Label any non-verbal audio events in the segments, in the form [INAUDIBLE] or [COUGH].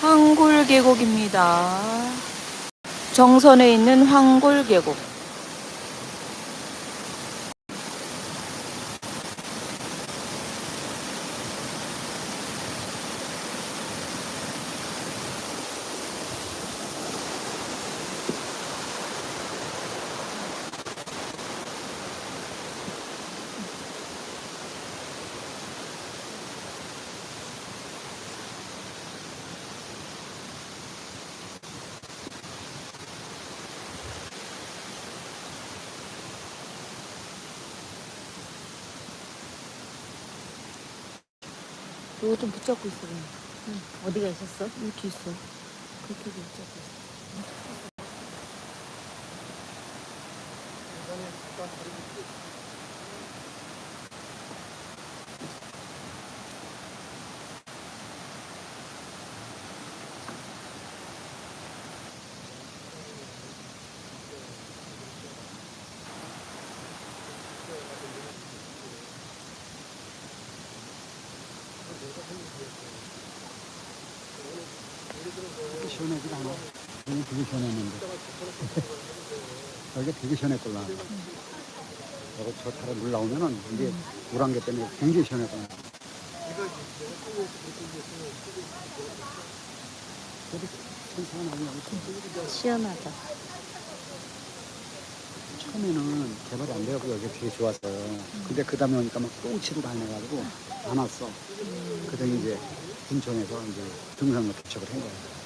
황골 계곡입니다. 정선에 있는 황골 계곡. 이거 좀 붙잡고 있어. 그냥. 어디가 있었어? 이렇게 있어. 그렇게 붙잡고 있어. 시원하지가 않아. 여기 되게 시원했는데. 여기가 되게 시원했구나. 저거 저 타러 물 나오면은 이게 물안개 때문에 굉장히 시원했구나. 그래도 천천히 여기 시원하다. 처음에는 개발이 안 돼갖고 여기가 되게 좋았어. 근데 그 다음에 오니까 막 똥치고 다녀가지고 안 왔어. 그러더니 이제 군청에서 이제 등산로 개척을 한 거야.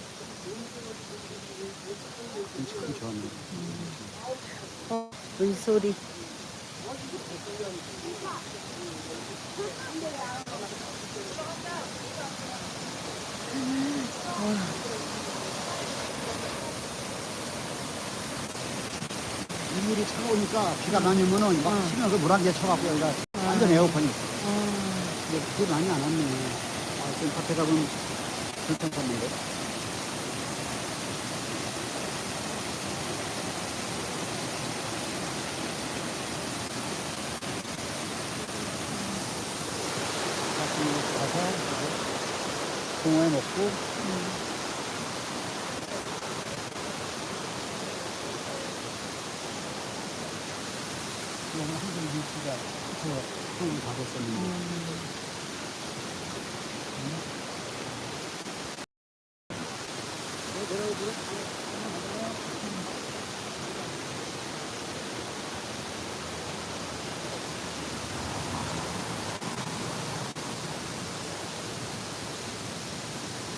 어, 물소리. 이 물이 차가우니까 비가 많이 오면은 막 어. 치면서 물안개 쳐갖고 여기가 완전 에어컨이. 어, 근데 비 많이 안 왔네. 아, 지금 밖에 가면 불편했는데. 다시 가서 이제 공원에 먹고. 오늘 한번 일주가 저 형을 가봤었는데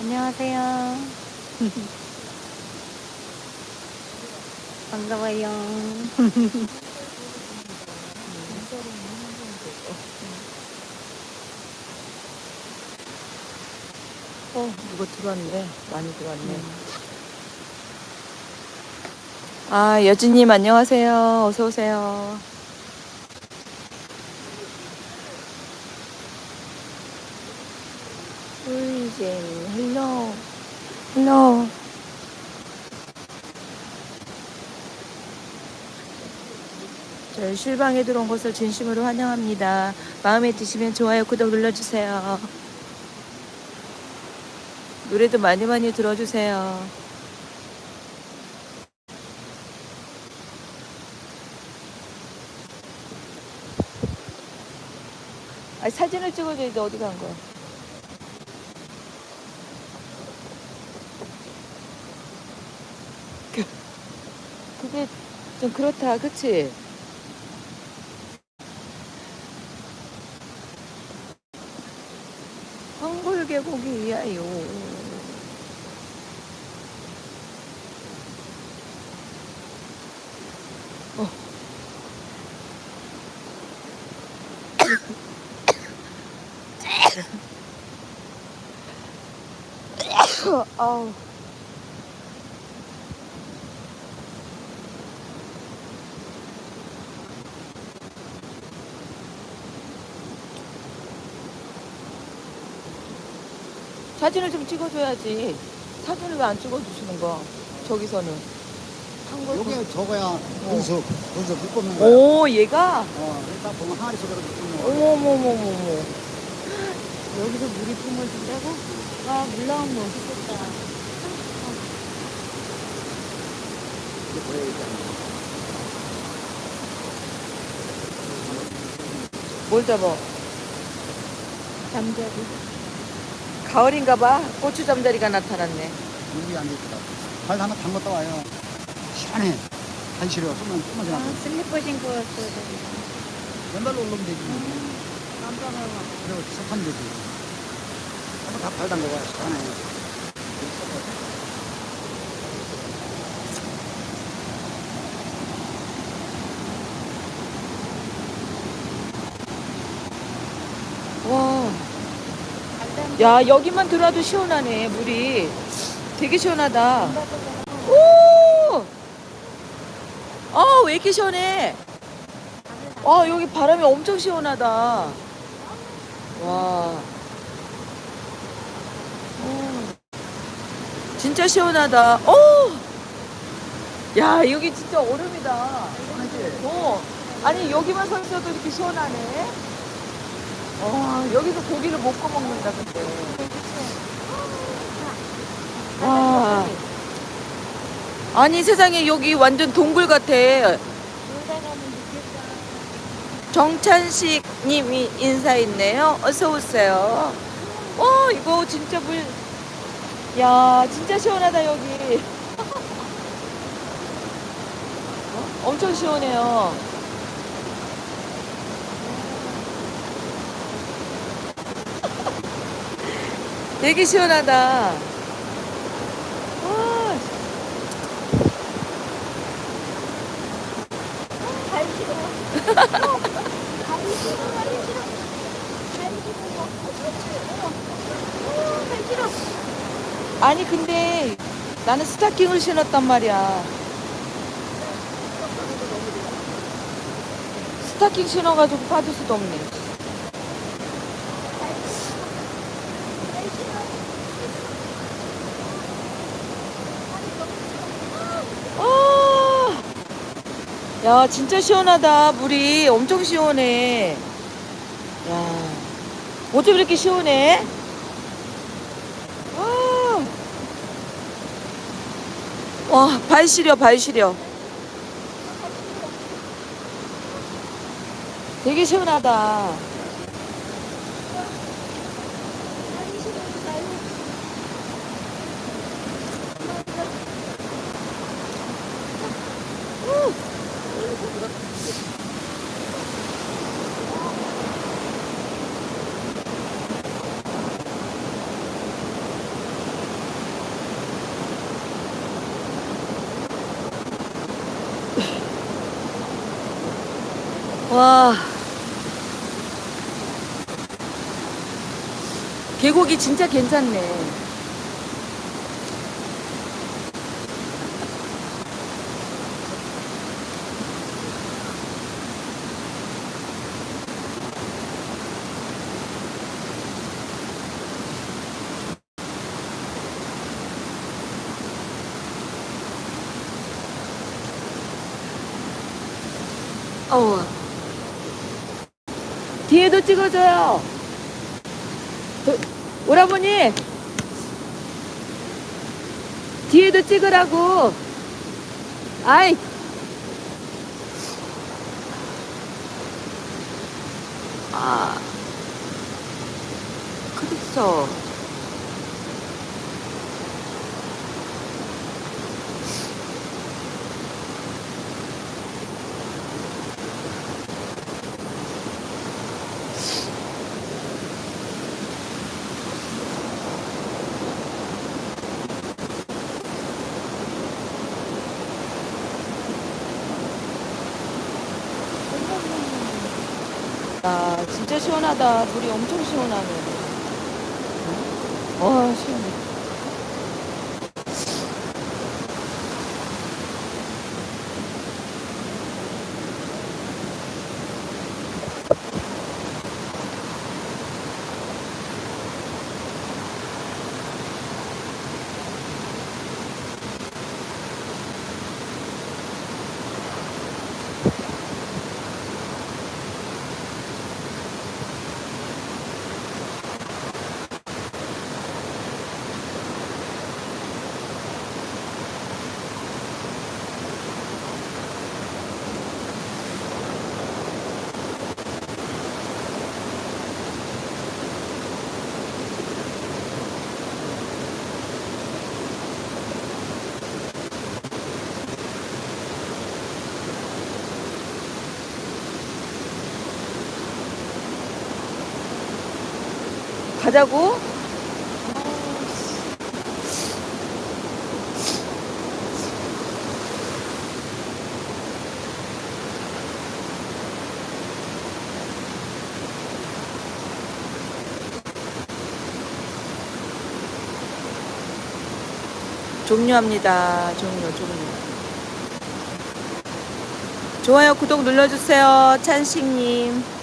안녕하세요. [LAUGHS] 반가워요. 어, 누가 들어왔네. 많이 들어왔네. 아, 여진님 안녕하세요. 어서 오세요. 꿀잼, 헬로, 헬로. 저희 실방에 들어온 것을 진심으로 환영합니다. 마음에 드시면 좋아요, 구독 눌러주세요. 노래도 많이 많이 들어주세요. 아, 사진을 찍어줘야지 어디 간 거야? 그게 좀 그렇다, 그치? 황골 계곡이야요. 어. [COUGHS] 아우. 사진을 좀 찍어줘야지. 사진을 왜 안 찍어주시는 거? 저기서는. 한골 요게 저거야 분석 분석 못 뽑는 거야. 오, 얘가? 어, 일단 보면 항아리 속으로 못 뽑는 거야. 어머머머머머. 여기서 물이 뿜어진다고? 와, 물 나오면 멋있겠다. 이게 보여야 되잖아. 뭘 잡아? 잠자리. 가을인가 봐. 고추 잠자리가 나타났네. 물이 안 좋다. 발 하나 담갔다 와요. 시원해. 발 시려. 좀만, 좀만 아, 지나고. 슬리퍼 신고 왔어야 돼. 맨발로 올라오면 되지. 깜깜하고. 그리고 석하면 되지. 한번 다발 담가봐. 시원해. 야, 여기만 들어와도 시원하네, 물이. 되게 시원하다. 오! 아, 왜 이렇게 시원해? 아, 여기 바람이 엄청 시원하다. 와. 오. 진짜 시원하다. 오! 야, 여기 진짜 얼음이다. 어. 아니, 여기만 서 있어도 이렇게 시원하네. 와, 여기서 고기를 못 구워 먹는다, 근데. 와. 아니, 세상에 여기 완전 동굴 같아. 정찬식 님이 인사했네요. 어서 오세요. 어, 이거 진짜 물. 야, 진짜 시원하다, 여기. 어? [LAUGHS] 엄청 시원해요. 되게 시원하다. 와, 발 싫어. 아니 근데 나는 스타킹을 신었단 말이야. 스타킹 신어가지고 빠질 수도 없네. 아, 야 진짜 시원하다 물이 엄청 시원해. 야 어쩜 이렇게 시원해? 와. 와, 발 시려, 발 시려. 되게 시원하다. 와. 계곡이 진짜 괜찮네. 어우. 뒤에도 찍어줘요. 도- 오라버니 뒤에도 찍으라고. 아이. 아. 그랬어. 아, 진짜 시원하다. 물이 엄청 시원하네. 와, 시원해. 가자고? 종료합니다. 종료, 종료. 좋아요, 구독 눌러주세요. 찬식님.